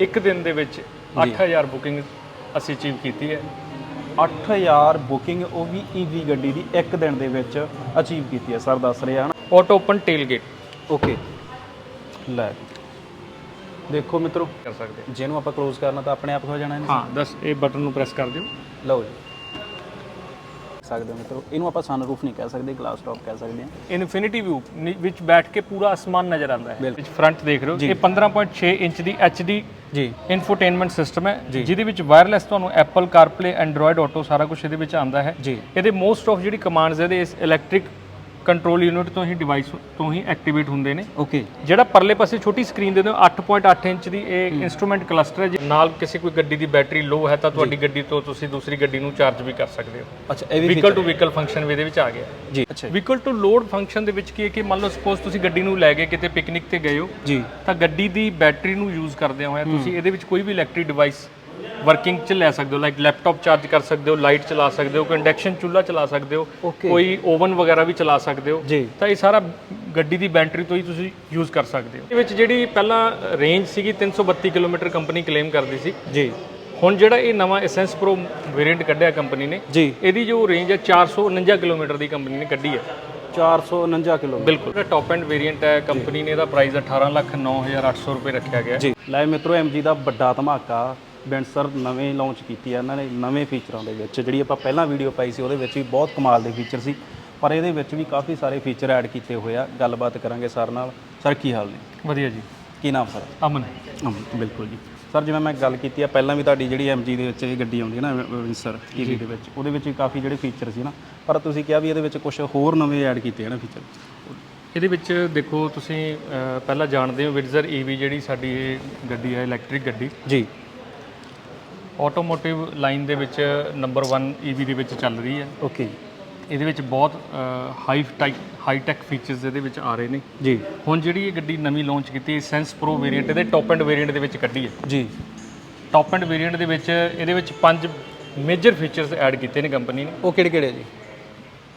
ਇੱਕ ਦਿਨ ਦੇ ਵਿੱਚ 8000 ਬੁਕਿੰਗ ਅਸੀਂ ਅਚੀਵ ਕੀਤੀ ਹੈ। 8000 ਬੁਕਿੰਗ ਉਹ ਵੀ ਈਵੀ ਗੱਡੀ ਦੀ ਇੱਕ ਦਿਨ ਦੇ ਵਿੱਚ ਅਚੀਵ ਕੀਤੀ ਹੈ। ਸਰ ਦੱਸ ਰਿਹਾ ਹਨ ਆਟੋ ਓਪਨ ਟੇਲਗੇਟ ਓਕੇ। ਲੈ। ਦੇਖੋ ਮਿੱਤਰੋ ਕਰ ਸਕਦੇ। ਜਿਹਨੂੰ ਆਪਾਂ ਕਲੋਜ਼ ਕਰਨਾ ਤਾਂ ਆਪਣੇ ਆਪ ਹੋ ਜਾਣਾ ਹਾਂ ਦਸ ਇਹ ਬਟਨ ਨੂੰ ਪ੍ਰੈਸ ਕਰ ਦਿਓ। ਲਓ ਜੀ। ਸਕਦੇ ਹੋ ਮਿੱਤਰੋ। ਇਹਨੂੰ ਆਪਾਂ ਸਨਰੂਫ ਨਹੀਂ ਕਹਿ ਸਕਦੇ ਗਲਾਸ ਟਾਪ ਕਹਿ ਸਕਦੇ ਹਾਂ। ਇਨਫਿਨਿਟੀ ਵਿਊ ਵਿੱਚ ਬੈਠ ਕੇ ਪੂਰਾ ਅਸਮਾਨ ਨਜ਼ਰ ਆਉਂਦਾ ਹੈ। ਵਿੱਚ ਫਰੰਟ ਦੇਖ ਰਹੇ ਹੋ ਇਹ 15.6 ਇੰਚ ਦੀ HD ਜੀ। ਇਨਫੋਟੇਨਮੈਂਟ ਸਿਸਟਮ ਹੈ ਜਿਹਦੇ ਵਿੱਚ ਵਾਇਰਲੈਸ ਤੁਹਾਨੂੰ Apple CarPlay Android Auto ਸਾਰਾ ਕੁਝ ਇਹਦੇ ਵਿੱਚ ਆਉਂਦਾ ਹੈ। ਜੀ। ਇਹਦੇ ਮੋਸਟ ਆਫ ਜਿਹੜੀ ਕਮਾਂਡਸ ਇਹਦੇ ਇਸ ਇਲੈਕਟ੍ਰਿਕ ਕੰਟਰੋਲ ਯੂਨਿਟ ਤੋਂ ਹੀ ਡਿਵਾਈਸ ਤੋਂ ਹੀ ਐਕਟੀਵੇਟ ਹੁੰਦੇ ਨੇ। ਓਕੇ ਜਿਹੜਾ ਪਰਲੇ ਪਾਸੇ ਛੋਟੀ ਸਕਰੀਨ ਦੇ ਦਿਓ 8.8 ਇੰਚ ਦੀ ਇਹ ਇਨਸਟਰੂਮੈਂਟ ਕਲਸਟਰ ਹੈ। ਜੇ ਨਾਲ ਕਿਸੇ ਕੋਈ ਗੱਡੀ ਦੀ ਬੈਟਰੀ ਲੋ ਹੈ ਤਾਂ ਤੁਹਾਡੀ ਗੱਡੀ ਤੋਂ ਤੁਸੀਂ ਦੂਸਰੀ ਗੱਡੀ ਨੂੰ ਚਾਰਜ ਵੀ ਕਰ ਸਕਦੇ ਹੋ। ਅੱਛਾ ਇਹ ਵੀ ਵਹੀਕਲ ਟੂ ਵਹੀਕਲ ਫੰਕਸ਼ਨ ਵੀ ਇਹਦੇ ਵਿੱਚ ਆ ਗਿਆ। ਜੀ ਅੱਛਾ ਵਹੀਕਲ ਟੂ ਲੋਡ ਫੰਕਸ਼ਨ ਦੇ ਵਿੱਚ ਕੀ ਹੈ ਕਿ ਮੰਨ ਲਓ ਸਪੋਜ਼ ਤੁਸੀਂ ਗੱਡੀ ਨੂੰ ਲੈ ਕੇ ਕਿਤੇ ਪਿਕਨਿਕ ਤੇ ਗਏ ਹੋ ਜੀ। ਤਾਂ ਗੱਡੀ ਦੀ ਬੈਟਰੀ ਨੂੰ ਯੂਜ਼ ਕਰਦੇ ਹੋਏ ਤੁਸੀਂ ਇਹਦੇ ਵਿੱਚ ਕੋਈ ਵੀ ਇਲੈਕਟ੍ਰਿਕ ਡਿਵਾਈਸ ਵਰਕਿੰਗ ਚ ਲੈ ਸਕਦੇ ਹੋ ਲਾਈਕ ਲੈਪਟਾਪ ਚਾਰਜ ਕਰ ਸਕਦੇ ਹੋ ਲਾਈਟ ਚਲਾ ਸਕਦੇ ਹੋ ਕੋਈ ਇੰਡਕਸ਼ਨ ਚੁੱਲ੍ਹਾ ਚਲਾ ਸਕਦੇ ਹੋ Okay. ਕੋਈ ਓਵਨ ਵਗੈਰਾ ਵੀ ਚਲਾ ਸਕਦੇ ਹੋ ਜੀ। ਤਾਂ ਇਹ ਸਾਰਾ ਗੱਡੀ ਦੀ ਬੈਟਰੀ ਤੋਂ ਹੀ ਤੁਸੀਂ ਯੂਜ਼ ਕਰ ਸਕਦੇ ਹੋ। ਇਹਦੇ ਵਿੱਚ ਜਿਹੜੀ ਪਹਿਲਾਂ ਰੇਂਜ ਸੀਗੀ 332 ਕਿਲੋਮੀਟਰ ਕੰਪਨੀ ਕਲੇਮ ਕਰਦੀ ਸੀ। ਜੀ। ਹੁਣ ਜਿਹੜਾ ਇਹ ਨਵਾਂ ਐਸੈਂਸ ਪ੍ਰੋ ਵੇਰੀਐਂਟ ਕੱਢਿਆ ਕੰਪਨੀ ਨੇ ਜੀ। ਇਹਦੀ ਜੋ ਰੇਂਜ ਹੈ 449 ਕਿਲੋਮੀਟਰ ਦੀ ਕੰਪਨੀ ਨੇ ਕੱਢੀ ਹੈ। 449 ਕਿਲੋ ਬਿਲਕੁਲ। ਜਿਹੜਾ ਟੌਪ ਐਂਡ ਵੇਰੀਐਂਟ ਹੈ ਕੰਪਨੀ ਨੇ ਇਹਦਾ ਪ੍ਰਾਈਸ 18 ਲੱਖ 9800 ਰੁਪਏ ਰੱਖਿਆ ਗਿਆ। ਹੈ। ਜੀ। ਲੈ ਮਿੱਤਰੋ ਐਮਜੀ ਦਾ ਵੱਡਾ ਧਮਾਕਾ ਬੈਂਸਰ ਨਵੇਂ ਲਾਂਚ ਕੀਤੀ ਹੈ ਇਹਨਾਂ ਨੇ ਨਵੇਂ ਫੀਚਰਾਂ ਦੇ ਵਿੱਚ ਜਿਹੜੀ ਆਪਾਂ ਪਹਿਲਾਂ ਵੀਡੀਓ ਪਾਈ ਸੀ ਉਹਦੇ ਵਿੱਚ ਵੀ ਬਹੁਤ ਕਮਾਲ ਦੇ ਫੀਚਰ ਸੀ। ਪਰ ਇਹਦੇ ਵਿੱਚ ਵੀ ਕਾਫੀ ਸਾਰੇ ਫੀਚਰ ਐਡ ਕੀਤੇ ਹੋਏ ਆ। ਗੱਲਬਾਤ ਕਰਾਂਗੇ ਸਰ ਨਾਲ। ਸਰ ਕੀ ਹਾਲ ਨੇ? ਵਧੀਆ ਜੀ। ਕੀ ਨਾਮ ਸਰ? ਅਮਨ। ਅਮਨ ਬਿਲਕੁਲ ਜੀ। ਸਰ ਜਿਵੇਂ ਮੈਂ ਗੱਲ ਕੀਤੀ ਆ ਪਹਿਲਾਂ ਵੀ ਤੁਹਾਡੀ ਜਿਹੜੀ ਐਮਜੀ ਦੇ ਵਿੱਚ ਇਹ ਗੱਡੀ ਆਉਂਦੀ ਹੈ ਨਾ ਵਿੰਸਰ ਈਵੀ ਦੇ ਵਿੱਚ ਉਹਦੇ ਵਿੱਚ ਵੀ ਕਾਫੀ ਜਿਹੜੇ ਫੀਚਰ ਸੀ ਨਾ। ਪਰ ਤੁਸੀਂ ਕਿਹਾ ਵੀ ਇਹਦੇ ਵਿੱਚ ਕੁਝ ਹੋਰ ਨਵੇਂ ਐਡ ਕੀਤੇ ਹਨ ਫੀਚਰ ਇਹਦੇ ਵਿੱਚ ਦੇਖੋ ਤੁਸੀਂ ਅਹ, ਪਹਿਲਾਂ ਜਾਣਦੇ ਹੋ ਵਿਡਜ਼ਰ ਈਵੀ ਜਿਹੜੀ ਸਾਡੀ ਇਹ ਗੱਡੀ ਹੈ ਇਲੈਕਟ੍ਰਿਕ ਗੱਡੀ। ਜੀ। ਆਟੋਮੋਟਿਵ ਲਾਈਨ ਦੇ ਵਿੱਚ ਨੰਬਰ 1 ਈਵੀ ਦੇ ਵਿੱਚ ਚੱਲ ਰਹੀ ਹੈ। ਓਕੇ ਇਹਦੇ ਵਿੱਚ ਬਹੁਤ high tech high tech features ਇਹਦੇ ਵਿੱਚ ਆ ਰਹੇ ਨੇ। ਜੀ। ਹੁਣ ਜਿਹੜੀ ਇਹ ਗੱਡੀ ਨਵੀਂ ਲਾਂਚ ਕੀਤੀ ਹੈ ਸੈਂਸ ਪ੍ਰੋ ਵੇਰੀਐਂਟ ਇਹਦੇ ਟੌਪ ਐਂਡ ਵੇਰੀਐਂਟ ਦੇ ਵਿੱਚ ਕੱਢੀ ਹੈ। ਜੀ। ਟੌਪ ਐਂਡ ਵੇਰੀਐਂਟ ਦੇ ਵਿੱਚ ਇਹਦੇ ਵਿੱਚ ਪੰਜ ਮੇਜਰ ਫੀਚਰਸ ਐਡ ਕੀਤੇ ਨੇ ਕੰਪਨੀ ਨੇ। ਉਹ ਕਿਹੜੇ ਕਿਹੜੇ ਜੀ?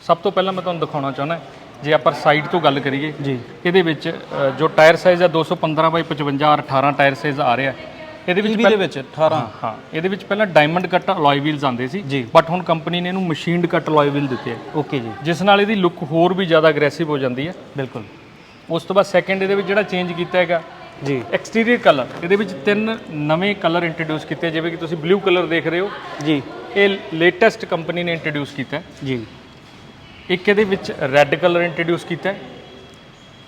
ਸਭ ਤੋਂ ਪਹਿਲਾਂ ਮੈਂ ਤੁਹਾਨੂੰ ਦਿਖਾਉਣਾ ਚਾਹੁੰਦਾ ਜੇ ਆਪਾਂ ਸਾਈਡ ਤੋਂ ਗੱਲ ਕਰੀਏ। ਜੀ। ਇਹਦੇ ਵਿੱਚ ਜੋ ਟਾਇਰ ਸਾਈਜ਼ ਹੈ 215 ਬਾਈ 55 ਔਰ 18 ਟਾਇਰ ਸਾਈਜ਼ ਆ ਰਿਹਾ। ਇਹਦੇ ਵਿੱਚ ਦੇ ਵਿੱਚ 18 ਹਾਂ ਇਹਦੇ ਵਿੱਚ ਪਹਿਲਾਂ ਡਾਇਮੰਡ ਕੱਟ ਅਲੋਏ ਵੀਲਸ ਆਉਂਦੇ ਸੀ ਜੀ। ਬਟ ਹੁਣ ਕੰਪਨੀ ਨੇ ਇਹਨੂੰ ਮਸ਼ੀਨਡ ਕੱਟ ਅਲੋਏ ਵੀਲ ਦਿੱਤੇ ਹੈ ਓਕੇ ਜੀ। ਜਿਸ ਨਾਲ ਇਹਦੀ ਲੁੱਕ ਹੋਰ ਵੀ ਜ਼ਿਆਦਾ ਅਗਰੈਸਿਵ ਹੋ ਜਾਂਦੀ ਹੈ। ਬਿਲਕੁਲ। ਉਸ ਤੋਂ ਬਾਅਦ ਸੈਕੰਡ ਇਹਦੇ ਵਿੱਚ ਜਿਹੜਾ ਚੇਂਜ ਕੀਤਾ ਹੈਗਾ ਜੀ। ਐਕਸਟੀਰੀਅਰ ਕਲਰ ਇਹਦੇ ਵਿੱਚ ਤਿੰਨ ਨਵੇਂ ਕਲਰ ਇੰਟਰੋਡਿਊਸ ਕੀਤੇ ਜਿਵੇਂ ਕਿ ਤੁਸੀਂ ਬਲੂ ਕਲਰ ਦੇਖ ਰਹੇ ਹੋ। ਜੀ। ਇਹ ਲੇਟੈਸਟ ਕੰਪਨੀ ਨੇ ਇੰਟਰੋਡਿਊਸ ਕੀਤਾ। ਹੈ ਜੀ। ਇੱਕ ਇਹਦੇ ਵਿੱਚ ਰੈੱਡ ਕਲਰ ਇੰਟਰੋਡਿਊਸ ਕੀਤਾ। ਹੈ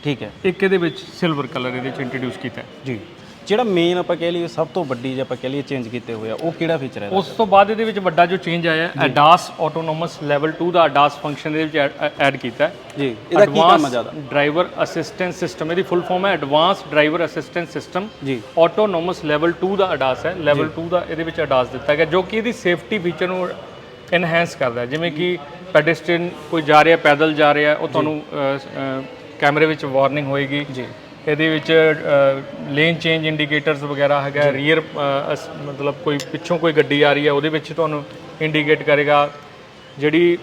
ਠੀਕ ਹੈ। ਇੱਕ ਇਹਦੇ ਵਿੱਚ ਸਿਲਵਰ ਕਲਰ ਇਹਦੇ ਵਿੱਚ ਇੰਟਰੋਡਿਊਸ ਕੀਤਾ। ਹੈ ਜੀ। ਜਿਹੜਾ ਮੇਨ ਆਪਾਂ ਕਹਿ ਲਈਏ ਸਭ ਤੋਂ ਵੱਡੀ ਜੇ ਆਪਾਂ ਕਹਿ ਲਈਏ ਚੇਂਜ ਕੀਤੇ ਹੋਏ ਆ ਉਹ ਕਿਹੜਾ ਫੀਚਰ ਹੈ? ਉਸ ਤੋਂ ਬਾਅਦ ਇਹਦੇ ਵਿੱਚ ਵੱਡਾ ਜੋ ਚੇਂਜ ਆਇਆ ਹੈ ADAS ਆਟੋਨੋਮਸ ਲੈਵਲ 2 ਦਾ ADAS ਫੰਕਸ਼ਨ ਦੇ ਵਿੱਚ ਐਡ ਕੀਤਾ ਹੈ। ਜੀ ਇਹਦਾ ਕੀ ਕੰਮ ਹੈ ਜ਼ਿਆਦਾ? ਡਰਾਈਵਰ ਅਸਿਸਟੈਂਸ ਸਿਸਟਮ ਇਹਦੀ ਫੁੱਲ ਫਾਰਮ ਹੈ ਐਡਵਾਂਸ ਡਰਾਈਵਰ ਅਸਿਸਟੈਂਸ ਸਿਸਟਮ ਜੀ। ਆਟੋਨੋਮਸ ਲੈਵਲ 2 ਦਾ ADAS ਹੈ। ਲੈਵਲ 2 ਦਾ ਇਹਦੇ ਵਿੱਚ ADAS ਦਿੱਤਾ ਗਿਆ ਜੋ ਕਿ ਇਹਦੀ ਸੇਫਟੀ ਫੀਚਰ ਨੂੰ ਐਨਹਾਂਸ ਕਰਦਾ ਹੈ। ਜਿਵੇਂ ਕਿ ਪੈਡੈਸਟਰੀਅਨ ਕੋਈ ਜਾ ਰਿਹਾ ਪੈਦਲ ਜਾ ਰਿਹਾ ਉਹ ਤੁਹਾਨੂੰ ਕੈਮਰੇ ਵਿੱਚ ਵਾਰਨਿੰਗ ਹੋਏਗੀ। ਜੀ। ਇਹਦੇ ਵਿੱਚ ਲੇਨ ਚੇਂਜ ਇੰਡੀਕੇਟਰਸ ਵਗੈਰਾ ਹੈਗਾ ਰੀਅਰ ਮਤਲਬ ਕੋਈ ਪਿੱਛੋਂ ਕੋਈ ਗੱਡੀ ਆ ਰਹੀ ਹੈ ਉਹਦੇ ਵਿੱਚ ਤੁਹਾਨੂੰ ਇੰਡੀਕੇਟ ਕਰੇਗਾ ਜਿਹੜੀ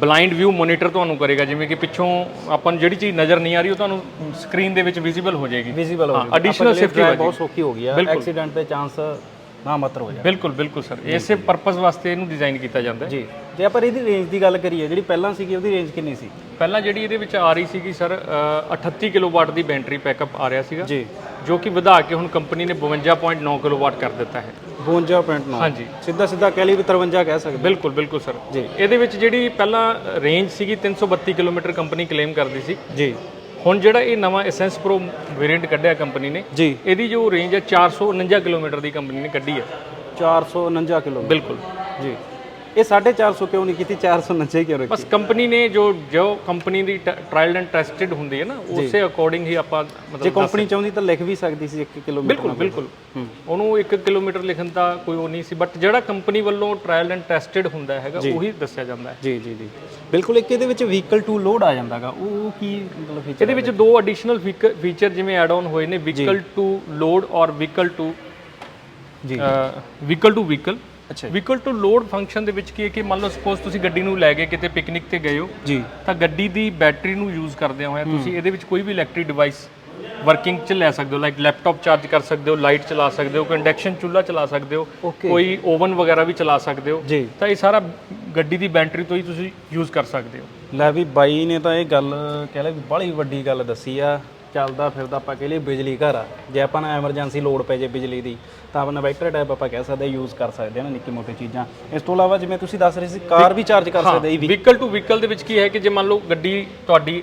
ਬਲਾਈਂਡ ਵਿਊ ਮੋਨੀਟਰ ਤੁਹਾਨੂੰ ਕਰੇਗਾ ਜਿਵੇਂ ਕਿ ਪਿੱਛੋਂ ਆਪਾਂ ਨੂੰ ਜਿਹੜੀ ਚੀਜ਼ ਨਜ਼ਰ ਨਹੀਂ ਆ ਰਹੀ ਉਹ ਤੁਹਾਨੂੰ ਸਕਰੀਨ ਦੇ ਵਿੱਚ ਵਿਜ਼ੀਬਲ ਹੋ ਜਾਏਗੀ। ਵਿਜ਼ੀਬਲ ਹੋ additional safety ਹੋ ਬਹੁਤ ਸੌਖੀ ਹੋ ਗਈ ਆ। ਐਕਸੀਡੈਂਟ ਦੇ ਚਾਂਸ ਨਾ ਮਾਤਰ ਹੋ ਜਾਣ। ਬਿਲਕੁਲ ਬਿਲਕੁਲ ਸਰ ਇਸੇ ਪਰਪਸ ਵਾਸਤੇ ਇਹਨੂੰ ਡਿਜ਼ਾਈਨ ਕੀਤਾ ਜਾਂਦਾ ਹੈ। ਜੀ। ਜੇ ਆਪਾਂ ਇਹਦੀ ਰੇਂਜ ਦੀ ਗੱਲ ਕਰੀਏ ਜਿਹੜੀ ਪਹਿਲਾਂ ਸੀਗੀ ਉਹਦੀ ਰੇਂਜ ਕਿੰਨੀ ਸੀ? ਪਹਿਲਾਂ ਜਿਹੜੀ ਇਹਦੇ ਵਿੱਚ ਆ ਰਹੀ ਸੀਗੀ ਸਰ 38 ਕਿਲੋਵਾਟ ਦੀ ਬੈਟਰੀ ਪੈਕਅਪ ਆ ਰਿਹਾ ਸੀਗਾ ਜੀ। ਜੋ ਕਿ ਵਧਾ ਕੇ ਹੁਣ ਕੰਪਨੀ ਨੇ 52.9 ਕਿਲੋਵਾਟ ਕਰ ਦਿੱਤਾ ਹੈ। 52.9 ਹਾਂਜੀ। ਸਿੱਧਾ ਸਿੱਧਾ ਕਹਿ ਲਈ ਵੀ 53 ਕਹਿ ਸਕਦੇ। ਬਿਲਕੁਲ ਬਿਲਕੁਲ ਸਰ। ਜੀ। ਇਹਦੇ ਵਿੱਚ ਜਿਹੜੀ ਪਹਿਲਾਂ ਰੇਂਜ ਸੀਗੀ 332 ਕਿਲੋਮੀਟਰ ਕੰਪਨੀ ਕਲੇਮ ਕਰਦੀ ਸੀ। ਜੀ। ਹੁਣ ਜਿਹੜਾ ਇਹ ਨਵਾਂ ਐਸੈਂਸ ਪ੍ਰੋ ਵੇਰੀਐਂਟ ਕੱਢਿਆ ਕੰਪਨੀ ਨੇ ਜੀ। ਇਹਦੀ ਜੋ ਰੇਂਜ ਹੈ 449 ਕਿਲੋਮੀਟਰ ਦੀ ਕੰਪਨੀ ਨੇ ਕੱਢੀ ਹੈ। 449 ਕਿਲੋ ਬਿਲਕੁਲ। ਜੀ। ਇਹ 450 ਕਿਉਂ ਨਹੀਂ ਕੀਤੀ? 449 ਕਿਉਂ ਰੱਖੀ? ਬਸ ਕੰਪਨੀ ਨੇ ਜੋ ਜੋ ਕੰਪਨੀ ਦੀ ਟ੍ਰਾਇਲ ਐਂਡ ਟੈਸਟਡ ਹੁੰਦੀ ਹੈ ਨਾ ਉਸੇ ਅਕੋਰਡਿੰਗ ਹੀ ਆਪਾਂ ਜੇ ਮਤਲਬ ਕੰਪਨੀ ਚਾਹੁੰਦੀ ਤਾਂ ਲਿਖ ਵੀ ਸਕਦੀ ਸੀ 1 ਕਿਲੋਮੀਟਰ ਬਿਲਕੁਲ ਬਿਲਕੁਲ। ਉਹਨੂੰ 1 ਕਿਲੋਮੀਟਰ ਲਿਖਣ ਦਾ ਕੋਈ ਉਹ ਨਹੀਂ ਸੀ ਬਟ ਜਿਹੜਾ ਕੰਪਨੀ ਵੱਲੋਂ ਟ੍ਰਾਇਲ ਐਂਡ ਟੈਸਟਡ ਹੁੰਦਾ ਹੈਗਾ ਉਹੀ ਦੱਸਿਆ ਜਾਂਦਾ ਹੈ। ਜੀ ਜੀ ਜੀ। ਬਿਲਕੁਲ ਇੱਕ ਇਹਦੇ ਵਿੱਚ ਵਹੀਕਲ ਟੂ ਲੋਡ ਆ ਜਾਂਦਾਗਾ। ਉਹ ਕੀ ਮਤਲਬ ਫੀਚਰ ਇਹਦੇ ਵਿੱਚ ਦੋ ਐਡੀਸ਼ਨਲ ਫੀਚਰ ਜਿਵੇਂ ਐਡ ਆਨ ਹੋਏ ਨੇ ਵਹੀਕਲ ਟੂ ਲੋਡ ਔਰ ਵਹੀਕਲ ਟੂ ਜੀ ਵਹੀਕਲ ਟੂ ਵਹੀਕਲ ਅੱਛਾ ਵਹੀਕਲ ਟੂ ਲੋਡ ਫੰਕਸ਼ਨ ਦੇ ਵਿੱਚ ਕੀ ਹੈ ਕਿ ਮੰਨ ਲਓ ਸਪੋਜ਼ ਤੁਸੀਂ ਗੱਡੀ ਨੂੰ ਲੈ ਕੇ ਕਿਤੇ ਪਿਕਨਿਕ ਤੇ ਗਏ ਹੋ ਜੀ। ਤਾਂ ਗੱਡੀ ਦੀ ਬੈਟਰੀ ਨੂੰ ਯੂਜ਼ ਕਰਦੇ ਹੋਏ ਤੁਸੀਂ ਇਹਦੇ ਵਿੱਚ ਕੋਈ ਵੀ ਇਲੈਕਟ੍ਰਿਕ ਡਿਵਾਈਸ ਵਰਕਿੰਗ 'ਚ ਲੈ ਸਕਦੇ ਹੋ ਲਾਈਕ ਲੈਪਟਾਪ ਚਾਰਜ ਕਰ ਸਕਦੇ ਹੋ ਲਾਈਟ ਚਲਾ ਸਕਦੇ ਹੋ ਕੋਈ ਇੰਡਕਸ਼ਨ ਚੁੱਲ੍ਹਾ ਚਲਾ ਸਕਦੇ ਹੋ. ਕੋਈ ਓਵਨ ਵਗੈਰਾ ਵੀ ਚਲਾ ਸਕਦੇ ਹੋ ਜੀ। ਤਾਂ ਇਹ ਸਾਰਾ ਗੱਡੀ ਦੀ ਬੈਟਰੀ ਤੋਂ ਹੀ ਤੁਸੀਂ ਯੂਜ਼ ਕਰ ਸਕਦੇ ਹੋ। ਲੈ ਵੀ ਬਾਈ ਨੇ ਤਾਂ ਇਹ ਗੱਲ ਕਹਿ ਲੈ ਵੀ ਬੜੀ ਵੱਡੀ ਗੱਲ ਦੱਸੀ ਆ। ਚੱਲਦਾ ਫਿਰਦਾ ਆਪਾਂ ਕਹਿ ਲਈ ਬਿਜਲੀ ਘਰ ਆ। ਜੇ ਆਪਾਂ ਨੂੰ ਐਮਰਜੈਂਸੀ ਲੋੜ ਪੈ ਜੇ ਬਿਜਲੀ ਦੀ ਤਾਂ ਆਪਾਂ ਇਨਵਰਟਰ ਟਾਈਪ ਆਪਾਂ ਕਹਿ ਸਕਦੇ ਯੂਜ਼ ਕਰ ਸਕਦੇ ਹਾਂ ਨਾ ਨਿੱਕੀ ਮੋਟੀ ਚੀਜ਼ਾਂ। ਇਸ ਤੋਂ ਇਲਾਵਾ ਜਿਵੇਂ ਤੁਸੀਂ ਦੱਸ ਰਹੇ ਸੀ ਕਾਰ ਵੀ ਚਾਰਜ ਕਰ ਸਕਦੇ ਇਹ ਵੀ ਵਹੀਕਲ ਟੂ ਵਹੀਕਲ ਦੇ ਵਿੱਚ ਕੀ ਹੈ ਕਿ ਜੇ ਮੰਨ ਲਓ ਗੱਡੀ ਤੁਹਾਡੀ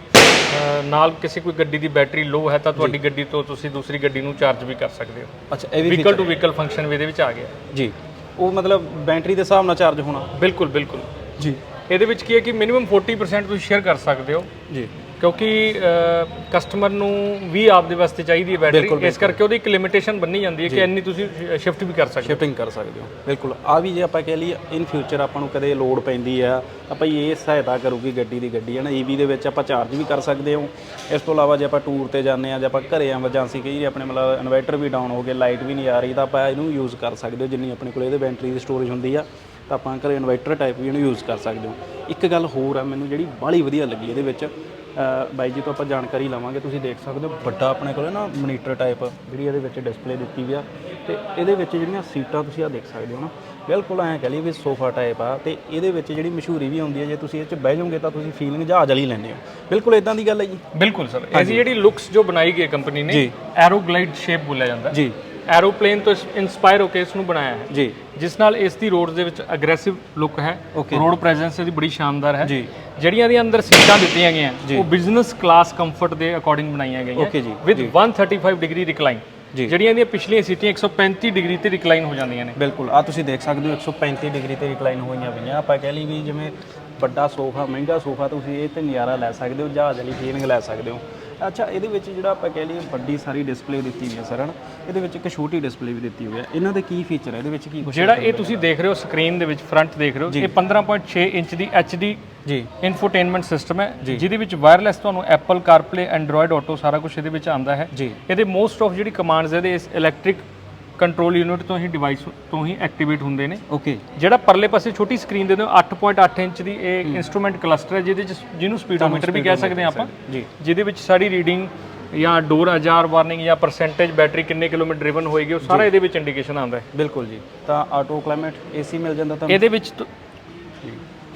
ਨਾਲ ਕਿਸੇ ਕੋਈ ਗੱਡੀ ਦੀ ਬੈਟਰੀ ਲੋ ਹੈ ਤਾਂ ਤੁਹਾਡੀ ਗੱਡੀ ਤੋਂ ਤੁਸੀਂ ਦੂਸਰੀ ਗੱਡੀ ਨੂੰ ਚਾਰਜ ਵੀ ਕਰ ਸਕਦੇ ਹੋ। ਅੱਛਾ ਇਹ ਵੀ ਵਹੀਕਲ ਟੂ ਵਹੀਕਲ ਫੰਕਸ਼ਨ ਵੀ ਇਹਦੇ ਵਿੱਚ ਆ ਗਿਆ। ਜੀ। ਉਹ ਮਤਲਬ ਬੈਟਰੀ ਦੇ ਹਿਸਾਬ ਨਾਲ ਚਾਰਜ ਹੋਣਾ। ਬਿਲਕੁਲ ਬਿਲਕੁਲ। ਜੀ। ਇਹਦੇ ਵਿੱਚ ਕੀ ਹੈ ਕਿ ਮਿਨੀਮਮ 40% ਤੁਸੀਂ ਸ਼ੇਅਰ ਕਰ ਸਕਦੇ ਹੋ। ਜੀ। ਕਿਉਂਕਿ ਕਸਟਮਰ ਨੂੰ ਵੀ ਆਪਦੇ ਵਾਸਤੇ ਚਾਹੀਦੀ ਹੈ ਬੈਟਰੀ ਇਸ ਕਰਕੇ ਉਹਦੀ ਇੱਕ ਲਿਮਿਟੇਸ਼ਨ ਬੰਨੀ ਜਾਂਦੀ ਹੈ ਕਿ ਇੰਨੀ ਤੁਸੀਂ ਸ਼ਿਫਟ ਵੀ ਕਰ ਸਕਦੇ ਹੋ। ਸ਼ਿਫਟਿੰਗ ਕਰ ਸਕਦੇ ਹੋ। ਬਿਲਕੁਲ। ਆ ਵੀ ਜੇ ਆਪਾਂ ਕਹਿ ਲਈਏ ਇਨ ਫਿਊਚਰ ਆਪਾਂ ਨੂੰ ਕਦੇ ਲੋਡ ਪੈਂਦੀ ਆ ਆਪਾਂ ਇਹ ਸਹਾਇਤਾ ਕਰੂਗੀ ਗੱਡੀ ਦੀ ਗੱਡੀ ਹੈ ਨਾ ਈਵੀ ਦੇ ਵਿੱਚ ਆਪਾਂ ਚਾਰਜ ਵੀ ਕਰ ਸਕਦੇ ਹਾਂ। ਇਸ ਤੋਂ ਇਲਾਵਾ ਜੇ ਆਪਾਂ ਟੂਰ ਤੇ ਜਾਂਦੇ ਆ ਜੇ ਆਪਾਂ ਘਰੇ ਐਮਰਜੈਂਸੀ ਕਹੀ ਆਪਣੇ ਮਤਲਬ ਇਨਵਰਟਰ ਵੀ ਡਾਊਨ ਹੋ ਗਏ ਲਾਈਟ ਵੀ ਨਹੀਂ ਆ ਰਹੀ ਤਾਂ ਆਪਾਂ ਇਹਨੂੰ ਯੂਜ਼ ਕਰ ਸਕਦੇ ਹੋ। ਜਿੰਨੀ ਆਪਣੇ ਕੋਲ ਇਹਦੇ ਬੈਟਰੀ ਦੀ ਸਟੋਰੇਜ ਹੁੰਦੀ ਆ ਤਾਂ ਆਪਾਂ ਘਰੇ ਇਨਵਰਟਰ ਟਾਈਪ ਵੀ ਇਹਨੂੰ ਯੂਜ਼ ਕਰ ਸਕਦੇ ਹੋ। ਇੱਕ ਗੱਲ ਹੋਰ ਆ ਮੈਨੂੰ ਜਿਹੜੀ ਬਾਹਲੀ ਵਧੀਆ ਲੱਗੀ ਇਹਦੇ ਵਿੱਚ ਬਾਈ ਜੀ ਤੋਂ ਆਪਾਂ ਜਾਣਕਾਰੀ ਲਵਾਂਗੇ ਤੁਸੀਂ ਦੇਖ ਸਕਦੇ ਹੋ ਵੱਡਾ ਆਪਣੇ ਕੋਲ ਨਾ ਮੋਨੀਟਰ ਟਾਈਪ ਜਿਹੜੀ ਇਹਦੇ ਵਿੱਚ ਡਿਸਪਲੇ ਦਿੱਤੀ ਵੀ ਆ। ਤੇ ਇਹਦੇ ਵਿੱਚ ਜਿਹੜੀਆਂ ਸੀਟਾਂ ਤੁਸੀਂ ਆ ਦੇਖ ਸਕਦੇ ਹੋ ਨਾ ਬਿਲਕੁਲ ਐਂ ਕਹ ਲਈਏ ਵੀ ਸੋਫਾ ਟਾਈਪ ਆ ਤੇ ਇਹਦੇ ਵਿੱਚ ਜਿਹੜੀ ਮਸ਼ਹੂਰੀ ਵੀ ਆਉਂਦੀ ਹੈ ਜੇ ਤੁਸੀਂ ਇਹ 'ਚ ਬਹਿ ਜਾਓਗੇ ਤਾਂ ਤੁਸੀਂ ਫੀਲਿੰਗ ਜਹਾਜ਼ ਵਾਲੀ ਲੈਂਦੇ ਹੋ। ਬਿਲਕੁਲ ਇਦਾਂ ਦੀ ਗੱਲ ਹੈ ਜੀ। ਬਿਲਕੁਲ ਸਰ ਇਹਦੀ ਜਿਹੜੀ ਲੁੱਕਸ ਜੋ ਬਣਾਈ ਗਈ ਕੰਪਨੀ ਨੇ ਜੀ। ਐਰੋਗਲਾਈਡ ਸ਼ੇਪ ਬੋਲਿਆ ਜਾਂਦਾ। ਜੀ। ਐਰੋਪਲੇਨ ਤੋਂ ਇਨਸਪਾਇਰ ਹੋ ਕੇ ਇਸ ਨੂੰ ਬਣਾਇਆ ਹੈ। ਜੀ। ਜਿਸ ਨਾਲ ਇਸ ਦੀ ਰੋਡ ਦੇ ਵਿੱਚ ਅਗਰੈਸਿਵ ਲੁੱਕ ਹੈ. ਰੋਡ ਪ੍ਰੈਜ਼ੈਂਸ ਇਹਦੀ ਬੜੀ ਸ਼ਾਨਦਾਰ ਹੈ। ਜੀ। ਜਿਹੜੀਆਂ ਇਹਦੇ ਅੰਦਰ ਸੀਟਾਂ ਦਿੱਤੀਆਂ ਗਈਆਂ ਉਹ ਬਿਜ਼ਨਸ ਕਲਾਸ ਕੰਫਰਟ ਦੇ ਅਕੋਰਡਿੰਗ ਬਣਾਈਆਂ ਗਈਆਂ। With 135 degree recline. ਜਿਹੜੀਆਂ ਇਹਦੀਆਂ ਪਿਛਲੀਆਂ ਸੀਟਾਂ 135 ਡਿਗਰੀ ਤੇ ਰਿਕਲਾਈਨ ਹੋ ਜਾਂਦੀਆਂ ਨੇ। ਬਿਲਕੁਲ। ਆ ਤੁਸੀਂ ਦੇਖ ਸਕਦੇ ਹੋ 135 ਡਿਗਰੀ ਤੇ ਰਿਕਲਾਈਨ ਹੋਈਆਂ ਪਈਆਂ। ਆਪਾਂ ਕਹਿ ਲਈ ਵੀ ਜਿਵੇਂ ਵੱਡਾ ਸੋਫਾ ਮਹਿੰਗਾ ਸੋਫਾ ਤੁਸੀਂ ਇਹ ਤੇ ਨਜ਼ਾਰਾ ਲੈ ਸਕਦੇ ਹੋ ਜਹਾਜ਼ ਵਾਲੀ ਫੀਲਿੰਗ ਲੈ ਸਕਦੇ ਹੋ। ਅੱਛਾ ਇਹਦੇ ਵਿੱਚ ਜਿਹੜਾ ਆਪਾਂ ਕਹਿ ਲਈਏ ਵੱਡੀ ਸਾਰੀ ਡਿਸਪਲੇ ਦਿੱਤੀ ਹੋਈ ਹੈ ਸਰ ਹਨ? ਇਹਦੇ ਵਿੱਚ ਇੱਕ ਛੋਟੀ ਡਿਸਪਲੇ ਵੀ ਦਿੱਤੀ ਹੋਈ ਹੈ। ਇਹਨਾਂ ਦੇ ਕੀ ਫੀਚਰ ਹੈ ਇਹਦੇ ਵਿੱਚ ਕੀ ਕੁਝ ਜਿਹੜਾ ਇਹ ਤੁਸੀਂ ਦੇਖ ਰਹੇ ਹੋ ਸਕਰੀਨ ਦੇ ਵਿੱਚ ਫਰੰਟ ਦੇਖ ਰਹੇ ਹੋ ਇਹ 15.6 ਇੰਚ ਦੀ HD ਜੀ। ਇਨਫੋਟੇਨਮੈਂਟ ਸਿਸਟਮ ਹੈ ਜਿਹਦੇ ਵਿੱਚ ਵਾਇਰਲੈਸ ਤੁਹਾਨੂੰ Apple CarPlay Android Auto ਸਾਰਾ ਕੁਝ ਇਹਦੇ ਵਿੱਚ ਆਉਂਦਾ ਹੈ। ਜੀ। ਇਹਦੇ ਮੋਸਟ ਆਫ ਜਿਹੜੀ ਕਮਾਂਡਸ ਇਹਦੇ ਇਸ ਇਲੈਕਟ੍ਰਿਕ ਕੰਟਰੋਲ ਯੂਨਿਟ ਤੋਂ ਹੀ ਡਿਵਾਈਸ ਤੋਂ ਹੀ ਐਕਟੀਵੇਟ ਹੁੰਦੇ ਨੇ। ਓਕੇ ਜਿਹੜਾ ਪਰਲੇ ਪਾਸੇ ਛੋਟੀ ਸਕਰੀਨ ਦੇ ਦਿਓ 8.8 ਇੰਚ ਦੀ ਇਹ ਇਨਸਟਰੂਮੈਂਟ ਕਲਸਟਰ ਹੈ ਜਿਹਦੇ ਚ ਜਿਹਨੂੰ ਸਪੀਡੋਮੀਟਰ ਵੀ ਕਹਿ ਸਕਦੇ ਹਾਂ ਆਪਾਂ। ਜੀ। ਜਿਹਦੇ ਵਿੱਚ ਸਾਰੀ ਰੀਡਿੰਗ ਜਾਂ ਡੋਰ ਅਜਾਰ ਵਾਰਨਿੰਗ ਜਾਂ ਪਰਸੈਂਟੇਜ ਬੈਟਰੀ ਕਿੰਨੇ ਕਿਲੋਮੀਟਰ ਡਰਿਵਨ ਹੋਏਗੀ ਉਹ ਸਾਰਾ ਇਹਦੇ ਵਿੱਚ ਇੰਡੀਕੇਸ਼ਨ ਆਉਂਦਾ ਹੈ। ਬਿਲਕੁਲ ਜੀ। ਤਾਂ ਆਟੋ ਕਲਾਈਮੇਟ ਏਸੀ ਮਿਲ ਜਾਂਦਾ ਤੁਹਾਨੂੰ? ਇਹਦੇ ਵਿੱਚ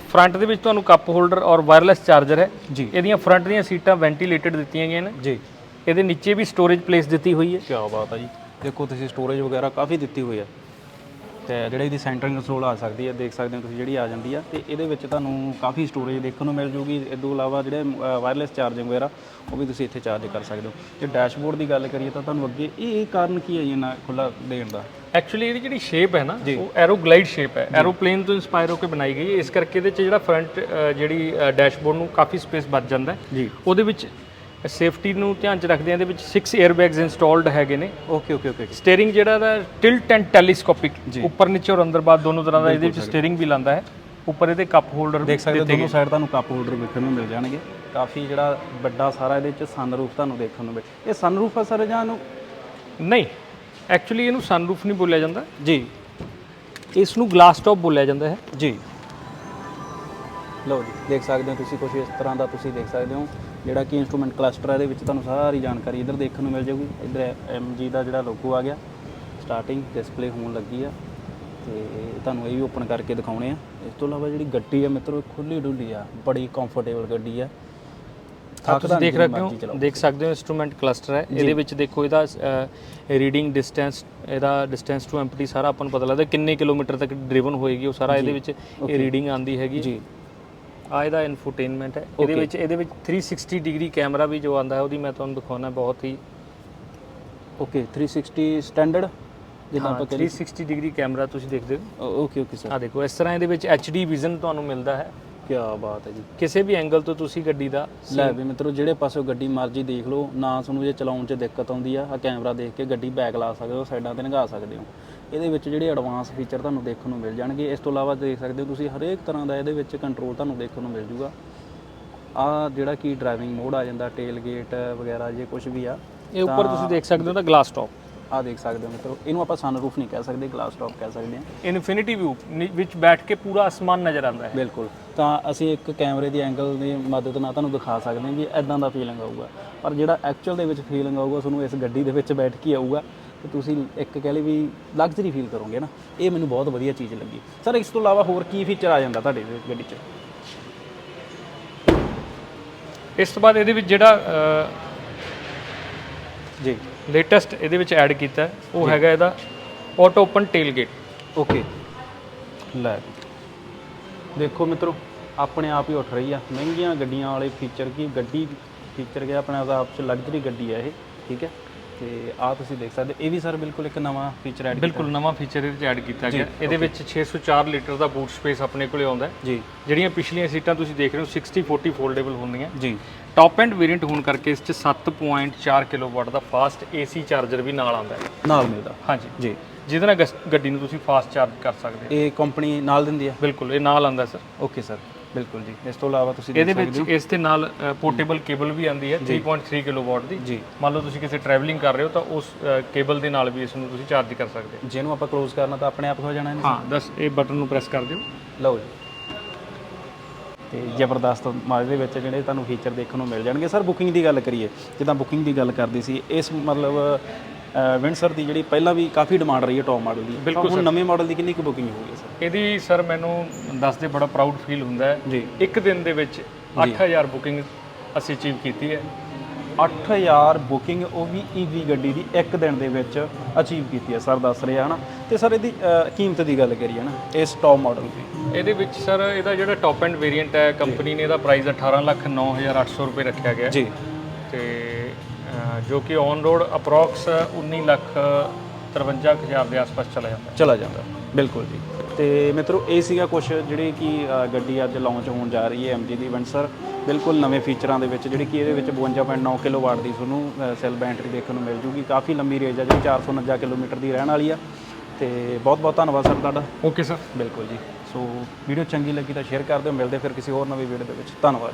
ਫਰੰਟ ਦੇ ਵਿੱਚ ਤੁਹਾਨੂੰ ਕੱਪ ਹੋਲਡਰ ਔਰ ਵਾਇਰਲੈਸ ਚਾਰਜਰ ਹੈ। ਜੀ। ਇਹਦੀਆਂ ਫਰੰਟ ਦੀਆਂ ਸੀਟਾਂ ਵੈਂਟੀਲੇਟਡ ਦਿੱਤੀਆਂ ਗਈਆਂ ਨੇ। ਜੀ। ਇਹਦੇ ਨੀਚੇ ਵੀ ਸਟੋਰੇਜ ਪਲੇਸ ਦਿੱਤੀ ਹੋਈ ਹੈ। ਕੀ ਬਾਤ ਹੈ ਜੀ। ਦੇਖੋ ਤੁਸੀਂ ਸਟੋਰੇਜ ਵਗੈਰਾ ਕਾਫੀ ਦਿੱਤੀ ਹੋਈ ਹੈ ਤੇ ਜਿਹੜੀ ਇਹਦੀ ਸੈਂਟਰਿੰਗ ਕੰਸੋਲ ਆ ਸਕਦੀ ਹੈ ਦੇਖ ਸਕਦੇ ਹੋ ਤੁਸੀਂ ਜਿਹੜੀ ਆ ਜਾਂਦੀ ਆ। ਤੇ ਇਹਦੇ ਵਿੱਚ ਤੁਹਾਨੂੰ ਕਾਫੀ ਸਟੋਰੇਜ ਦੇਖਣ ਨੂੰ ਮਿਲ ਜੂਗੀ। ਇਸ ਤੋਂ ਇਲਾਵਾ ਜਿਹੜੇ ਵਾਇਰਲੈਸ ਚਾਰਜਿੰਗ ਵਗੈਰਾ ਉਹ ਵੀ ਤੁਸੀਂ ਇੱਥੇ ਚਾਰਜ ਕਰ ਸਕਦੇ ਹੋ। ਜੇ ਡੈਸ਼ਬੋਰਡ ਦੀ ਗੱਲ ਕਰੀਏ ਤਾਂ ਤੁਹਾਨੂੰ ਅੱਗੇ ਇਹ ਇਹ ਕਾਰਨ ਕੀ ਹੈ ਜੀ ਇਹਨਾਂ ਖੁੱਲਾ ਦੇਣ ਦਾ? ਐਕਚੁਅਲੀ ਇਹਦੀ ਜਿਹੜੀ ਸ਼ੇਪ ਹੈ ਨਾ ਉਹ ਐਰੋਗਲਾਈਡ ਸ਼ੇਪ ਹੈ। ਐਰੋਪਲੇਨ ਤੋਂ ਇਨਸਪਾਇਰ ਹੋ ਕੇ ਬਣਾਈ ਗਈ ਹੈ। ਇਸ ਕਰਕੇ ਇਹਦੇ ਚ ਜਿਹੜਾ ਫਰੰਟ ਜਿਹੜੀ ਡੈਸ਼ਬੋਰਡ ਨੂੰ ਕਾਫੀ ਸਪੇਸ ਬਚ ਜਾਂਦਾ ਹੈ। ਜੀ। ਉਹਦੇ ਵਿੱਚ ਸੇਫਟੀ ਨੂੰ ਧਿਆਨ ਚ ਰੱਖਦੇ ਆ ਇਹਦੇ ਵਿੱਚ 6 에ਅਰਬੈਗਸ ਇੰਸਟਾਲਡ ਹੈਗੇ ਨੇ। ਓਕੇ ਓਕੇ ਓਕੇ ਸਟੀਅਰਿੰਗ ਜਿਹੜਾ ਦਾ ਟਿਲਟ ਐਂਡ ਟੈਲੀਸਕੋਪਿਕ ਉੱਪਰ ਨੀਚੇ ਔਰ ਅੰਦਰ ਬਾਹਰ ਦੋਨੋਂ ਤਰ੍ਹਾਂ ਦਾ ਇਹਦੇ ਵਿੱਚ ਸਟੀਅਰਿੰਗ ਵੀ ਲਾਂਦਾ ਹੈ। ਉੱਪਰ ਇਹਦੇ ਕੱਪ ਹੋਲਡਰ ਦੇਖ ਸਕਦੇ ਹੋ ਦੋਨੋਂ ਸਾਈਡ ਤੁਹਾਨੂੰ ਕੱਪ ਹੋਲਡਰ ਵੇਖਣ ਨੂੰ ਮਿਲ ਜਾਣਗੇ। ਕਾਫੀ ਜਿਹੜਾ ਵੱਡਾ ਸਾਰਾ ਇਹਦੇ ਵਿੱਚ ਸਨਰੂਫ ਤੁਹਾਨੂੰ ਦੇਖਣ ਨੂੰ ਮਿਲ ਇਹ ਸਨਰੂਫ ਆ ਸਰ ਜਾਂ ਨੂੰ ਨਹੀਂ ਐਕਚੁਅਲੀ ਇਹਨੂੰ ਸਨਰੂਫ ਨਹੀਂ ਬੋਲਿਆ ਜਾਂਦਾ। ਜੀ। ਇਸ ਨੂੰ ਗਲਾਸ ਟਾਪ ਬੋਲਿਆ ਜਾਂਦਾ ਹੈ। ਜੀ। ਲਓ ਜੀ ਦੇਖ ਸਕਦੇ ਹੋ ਤੁਸੀਂ ਕੁਝ ਇਸ ਤਰ੍ਹਾਂ ਦਾ ਤੁਸੀਂ ਦੇਖ ਸਕਦੇ ਹੋ। ਜਿਹੜਾ ਕਿ ਇਨਸਟਰੂਮੈਂਟ ਕਲਸਟਰ ਹੈ ਇਹਦੇ ਵਿੱਚ ਤੁਹਾਨੂੰ ਸਾਰੀ ਜਾਣਕਾਰੀ ਇੱਧਰ ਦੇਖਣ ਨੂੰ ਮਿਲ ਜਾਊਗੀ। ਇੱਧਰ MG ਦਾ ਜਿਹੜਾ ਲੋਗੋ ਆ ਗਿਆ ਸਟਾਰਟਿੰਗ ਡਿਸਪਲੇ ਹੋਣ ਲੱਗੀ ਆ। ਤੇ ਤੁਹਾਨੂੰ ਇਹ ਵੀ ਓਪਨ ਕਰਕੇ ਦਿਖਾਉਣੇ ਆ। ਇਸ ਤੋਂ ਇਲਾਵਾ ਜਿਹੜੀ ਗੱਡੀ ਆ ਮਿੱਤਰੋ ਖੁੱਲੀ ਡੁੱਲੀ ਆ ਬੜੀ ਕੰਫਰਟੇਬਲ ਗੱਡੀ ਆ। ਤੁਸੀਂ ਦੇਖ ਰਹੇ ਹੋ। ਦੇਖ ਸਕਦੇ ਹੋ ਇਨਸਟਰੂਮੈਂਟ ਕਲਸਟਰ ਹੈ। ਇਹਦੇ ਵਿੱਚ ਦੇਖੋ ਇਹਦਾ ਰੀਡਿੰਗ ਡਿਸਟੈਂਸ ਇਹਦਾ ਡਿਸਟੈਂਸ ਟੂ ਐਮਪਟੀ ਸਾਰਾ ਆਪਾਂ ਨੂੰ ਪਤਾ ਲੱਗਦਾ। ਕਿੰਨੇ ਕਿਲੋਮੀਟਰ ਤੱਕ ਡਰਿਵਨ ਹੋਏਗੀ ਉਹ ਸਾਰਾ ਇਹਦੇ ਵਿੱਚ ਇਹ ਰੀਡਿੰਗ ਆਂਦੀ ਹੈਗੀ। ਜੀ। ਆ ਇਹਦਾ ਇਨਫੋਟੇਨਮੈਂਟ ਹੈ। ਇਹਦੇ ਵਿੱਚ ਇਹਦੇ ਵਿੱਚ 360 ਡਿਗਰੀ ਕੈਮਰਾ ਵੀ ਜੋ ਆਂਦਾ ਹੈ ਉਹਦੀ ਮੈਂ ਤੁਹਾਨੂੰ ਦਿਖਾਉਣਾ ਬਹੁਤ ਹੀ ਓਕੇ 360 ਸਟੈਂਡਰਡ ਜਿੱਦਾਂ ਹਾਂ ਆਪਾਂ 360 ਡਿਗਰੀ ਕੈਮਰਾ ਤੁਸੀਂ ਦੇਖਦੇ ਹੋ। ਓਕੇ ਓਕੇ ਸਰ ਆ ਦੇਖੋ ਇਸ ਤਰ੍ਹਾਂ ਇਹਦੇ ਵਿੱਚ HD ਵਿਜ਼ਨ ਤੁਹਾਨੂੰ ਮਿਲਦਾ ਹੈ। ਕੀ ਬਾਤ ਹੈ ਜੀ। ਕਿਸੇ ਵੀ ਐਂਗਲ ਤੋਂ ਤੁਸੀਂ ਗੱਡੀ ਦਾ ਲੈ ਵੀ ਮਿੱਤਰੋ ਜਿਹੜੇ ਪਾਸੋਂ ਗੱਡੀ ਮਰਜ਼ੀ ਦੇਖ ਲਓ ਨਾ ਤੁਹਾਨੂੰ ਜੇ ਚਲਾਉਣ 'ਚ ਦਿੱਕਤ ਆਉਂਦੀ ਆ ਆ ਕੈਮਰਾ ਦੇਖ ਕੇ ਗੱਡੀ ਬੈਕ ਲਾ ਸਕਦੇ ਹੋ ਸਾਈਡਾਂ ਤੇ ਲੰਘਾ ਸਕਦੇ ਹੋ। ਇਹਦੇ ਵਿੱਚ ਜਿਹੜੇ ਐਡਵਾਂਸ ਫੀਚਰ ਤੁਹਾਨੂੰ ਦੇਖਣ ਨੂੰ ਮਿਲ ਜਾਣਗੇ। ਇਸ ਤੋਂ ਇਲਾਵਾ ਦੇਖ ਸਕਦੇ ਹੋ ਤੁਸੀਂ ਹਰੇਕ ਤਰ੍ਹਾਂ ਦਾ ਇਹਦੇ ਵਿੱਚ ਕੰਟਰੋਲ ਤੁਹਾਨੂੰ ਦੇਖਣ ਨੂੰ ਮਿਲ ਜੂਗਾ। ਆ ਜਿਹੜਾ ਕੀ ਡਰਾਈਵਿੰਗ ਮੋਡ ਆ ਜਾਂਦਾ ਟੇਲ ਗੇਟ ਵਗੈਰਾ ਜੇ ਕੁਝ ਵੀ ਆ ਇਹ ਉੱਪਰ ਤੁਸੀਂ ਦੇਖ ਸਕਦੇ ਹੋ ਤਾਂ ਗਲਾਸ ਟਾਪ ਆ ਦੇਖ ਸਕਦੇ ਹੋ ਮਿੱਤਰੋ। ਇਹਨੂੰ ਆਪਾਂ ਸਨਰੂਫ ਨਹੀਂ ਕਹਿ ਸਕਦੇ ਗਲਾਸ ਟੌਪ ਕਹਿ ਸਕਦੇ ਹਾਂ। ਇਨਫਿਨਿਟੀ ਵਿਊ ਵਿੱਚ ਬੈਠ ਕੇ ਪੂਰਾ ਅਸਮਾਨ ਨਜ਼ਰ ਆਉਂਦਾ ਹੈ। ਬਿਲਕੁਲ। ਤਾਂ ਅਸੀਂ ਇੱਕ ਕੈਮਰੇ ਦੀ ਐਂਗਲ ਦੀ ਮਦਦ ਨਾਲ ਤੁਹਾਨੂੰ ਦਿਖਾ ਸਕਦੇ ਹਾਂ ਵੀ ਐਦਾਂ ਦਾ ਫੀਲਿੰਗ ਆਊਗਾ। ਪਰ ਜਿਹੜਾ ਐਕਚੁਅਲ ਦੇ ਵਿੱਚ ਫੀਲਿੰਗ ਆਊਗਾ ਤੁਹਾਨੂੰ ਇਸ ਗੱਡੀ ਦੇ ਵਿੱਚ ਬੈਠ ਕੇ ਆਊਗਾ। ਤੇ ਤੁਸੀਂ ਇੱਕ ਕਹਿ ਲਈ ਵੀ ਲਗਜ਼ਰੀ ਫੀਲ ਕਰੋਗੇ ਨਾ ਇਹ ਮੈਨੂੰ ਬਹੁਤ ਵਧੀਆ ਚੀਜ਼ ਲੱਗੀ। ਸਰ ਇਸ ਤੋਂ ਇਲਾਵਾ ਹੋਰ ਕੀ ਫੀਚਰ ਆ ਜਾਂਦਾ ਤੁਹਾਡੇ ਦੇ ਗੱਡੀ 'ਚ? ਇਸ ਤੋਂ ਬਾਅਦ ਇਹਦੇ ਵਿੱਚ ਜਿਹੜਾ ਜੀ। ਲੇਟੈਸਟ ਇਹਦੇ ਵਿੱਚ ਐਡ ਕੀਤਾ ਉਹ ਹੈਗਾ ਇਹਦਾ auto open tail gate okay ਲੈ। ਦੇਖੋ ਮਿੱਤਰੋ ਆਪਣੇ ਆਪ ਹੀ ਉੱਠ ਰਹੀ ਆ। ਮਹਿੰਗੀਆਂ ਗੱਡੀਆਂ ਵਾਲੇ ਫੀਚਰ ਕੀ ਗੱਡੀ ਫੀਚਰ ਗਿਆ ਆਪਣੇ ਆਪ ਚ ਲਗਜ਼ਰੀ ਗੱਡੀ ਆ ਇਹ ਠੀਕ ਹੈ? ਤੇ ਆ ਤੁਸੀਂ ਦੇਖ ਸਕਦੇ ਇਹ ਵੀ ਸਰ ਬਿਲਕੁਲ ਇੱਕ ਨਵਾਂ ਫੀਚਰ ਐਡ ਬਿਲਕੁਲ ਨਵਾਂ ਫੀਚਰ ਇਹਦੇ ਵਿੱਚ ਐਡ ਕੀਤਾ ਗਿਆ। ਇਹਦੇ ਵਿੱਚ 604 ਲੀਟਰ ਦਾ ਬੂਟ ਸਪੇਸ ਆਪਣੇ ਕੋਲੇ ਆਉਂਦਾ ਹੈ। ਜੀ। ਜਿਹੜੀਆਂ ਪਿਛਲੀਆਂ ਸੀਟਾਂ ਤੁਸੀਂ ਦੇਖ ਰਹੇ ਹੋ 60 40 ਫੋਲਡੇਬਲ ਹੁੰਦੀਆਂ। ਜੀ। ਟੌਪ ਐਂਡ ਵੇਰੀਐਂਟ ਹੋਣ ਕਰਕੇ ਇਸ 'ਚ 7.4 ਕਿਲੋਵਾਟ ਦਾ ਫਾਸਟ AC ਚਾਰਜਰ ਵੀ ਨਾਲ ਆਉਂਦਾ ਹੈ। ਨਾਲ ਮਿਲਦਾ। ਹਾਂਜੀ। ਜੀ। ਜਿਹਦੇ ਨਾਲ ਗੱਡੀ ਨੂੰ ਤੁਸੀਂ ਫਾਸਟ ਚਾਰਜ ਕਰ ਸਕਦੇ ਹੋ। ਇਹ ਕੰਪਨੀ ਨਾਲ ਦਿੰਦੀ ਆ ਬਿਲਕੁਲ ਇਹ ਨਾਲ ਆਉਂਦਾ ਸਰ ਓਕੇ ਸਰ ਬਿਲਕੁਲ ਜੀ। ਇਸ ਤੋਂ ਇਲਾਵਾ ਤੁਸੀਂ ਇਹਦੇ ਵਿੱਚ ਇਸ ਦੇ ਨਾਲ ਪੋਰਟੇਬਲ ਕੇਬਲ ਵੀ ਆਉਂਦੀ ਹੈ 3.3 ਕਿਲੋਵਾਟ ਦੀ। ਜੀ। ਮੰਨ ਲਓ ਤੁਸੀਂ ਕਿਸੇ ਟਰੈਵਲਿੰਗ ਕਰ ਰਹੇ ਹੋ ਤਾਂ ਉਸ ਕੇਬਲ ਦੇ ਨਾਲ ਵੀ ਇਸ ਨੂੰ ਤੁਸੀਂ ਚਾਰਜ ਕਰ ਸਕਦੇ ਹੋ। ਜਿਹਨੂੰ ਆਪਾਂ ਕਲੋਜ਼ ਕਰਨਾ ਤਾਂ ਆਪਣੇ ਆਪ ਹੋ ਜਾਣਾ ਇਹਨੇ। ਹਾਂ ਦਸ ਇਹ ਬਟਨ ਨੂੰ ਪ੍ਰੈਸ ਕਰ ਦਿਓ। ਲਓ ਜੀ। ਤੇ ਜ਼ਬਰਦਸਤ ਮਾਲ ਦੇ ਵਿੱਚ ਜਿਹੜੇ ਤੁਹਾਨੂੰ ਫੀਚਰ ਦੇਖਣ ਨੂੰ ਮਿਲ ਜਾਣਗੇ। ਸਰ ਬੁਕਿੰਗ ਦੀ ਗੱਲ ਕਰੀਏ। ਜਿੱਦਾਂ ਬੁਕਿੰਗ ਦੀ ਗੱਲ ਕਰਦੇ ਸੀ ਇਸ ਮਤਲਬ ਵਿੰਡਸਰ ਦੀ ਜਿਹੜੀ ਪਹਿਲਾਂ ਵੀ ਕਾਫੀ ਡਿਮਾਂਡ ਰਹੀ ਹੈ ਟੌਪ ਮਾਡਲ ਦੀ। ਬਿਲਕੁਲ ਹੁਣ ਨਵੇਂ ਮਾਡਲ ਦੀ ਕਿੰਨੀ ਕੁ ਬੁਕਿੰਗ ਹੋਊਗੀ ਸਰ? ਇਹਦੀ ਸਰ ਮੈਨੂੰ ਦੱਸਦੇ ਬੜਾ ਪ੍ਰਾਊਡ ਫੀਲ ਹੁੰਦਾ ਹੈ। ਜੀ। ਇੱਕ ਦਿਨ ਦੇ ਵਿੱਚ 8000 ਬੁਕਿੰਗ ਅਸੀਂ ਅਚੀਵ ਕੀਤੀ ਹੈ। 8000 ਬੁਕਿੰਗ ਉਹ ਵੀ ਈਵੀ ਗੱਡੀ ਦੀ ਇੱਕ ਦਿਨ ਦੇ ਵਿੱਚ ਅਚੀਵ ਕੀਤੀ ਹੈ ਸਰ ਦੱਸ ਰਿਹਾ ਹਨਾ। ਤੇ ਸਰ ਇਹਦੀ ਕੀਮਤ ਦੀ ਗੱਲ ਕਰੀਏ ਨਾ ਇਸ ਟੌਪ ਮਾਡਲ ਦੀ। ਇਹਦੇ ਵਿੱਚ ਸਰ ਇਹਦਾ ਜਿਹੜਾ ਟੌਪ ਐਂਡ ਵੇਰੀਐਂਟ ਹੈ ਕੰਪਨੀ ਨੇ ਇਹਦਾ ਪ੍ਰਾਈਸ 18 ਲੱਖ 9800 ਰੁਪਏ ਰੱਖਿਆ ਗਿਆ। ਹੈ। ਜੀ। ਤੇ ਜੋ ਕਿ ਔਨ ਰੋਡ ਅਪਰੋਕਸ 19 ਲੱਖ 53000 ਦੇ ਆਸ-ਪਾਸ ਚਲਾ ਜਾਂਦਾ ਚਲਾ ਜਾਂਦਾ ਬਿਲਕੁਲ ਜੀ। ਤੇ ਮਿੱਤਰੋ ਇਹ ਸੀਗਾ ਕੁਝ ਜਿਹੜੀ ਕਿ ਅ, ਗੱਡੀ ਅੱਜ ਲਾਂਚ ਹੋਣ ਜਾ ਰਹੀ ਹੈ MG ਦੀ ਵੈਂਸਰ ਬਿਲਕੁਲ ਨਵੇਂ ਫੀਚਰਾਂ ਦੇ ਵਿੱਚ ਜਿਹੜੀ ਕਿ ਇਹਦੇ ਵਿੱਚ 52.9 ਕਿਲੋਵਾਟ ਦੀ ਤੁਹਾਨੂੰ ਸੈਲ ਬੈਟਰੀ ਦੇਖਣ ਨੂੰ ਮਿਲ ਜੂਗੀ। ਕਾਫੀ ਲੰਬੀ ਰੇਂਜ ਆ ਜਿਹੜੀ 449 ਕਿਲੋਮੀਟਰ ਦੀ ਰਹਿਣ ਵਾਲੀ ਆ। ਤੇ ਬਹੁਤ ਬਹੁਤ ਧੰਨਵਾਦ ਸਰ ਤੁਹਾਡਾ। ਓਕੇ ਸਰ ਬਿਲਕੁਲ ਜੀ। ਸੋ ਵੀਡੀਓ ਚੰਗੀ ਲੱਗੀ ਤਾਂ ਸ਼ੇਅਰ ਕਰ ਦਿਓ। ਮਿਲਦੇ ਫਿਰ ਕਿਸੇ ਹੋਰ ਨਵੀਂ ਵੀਡੀਓ ਦੇ ਵਿੱਚ। ਧੰਨਵਾਦ।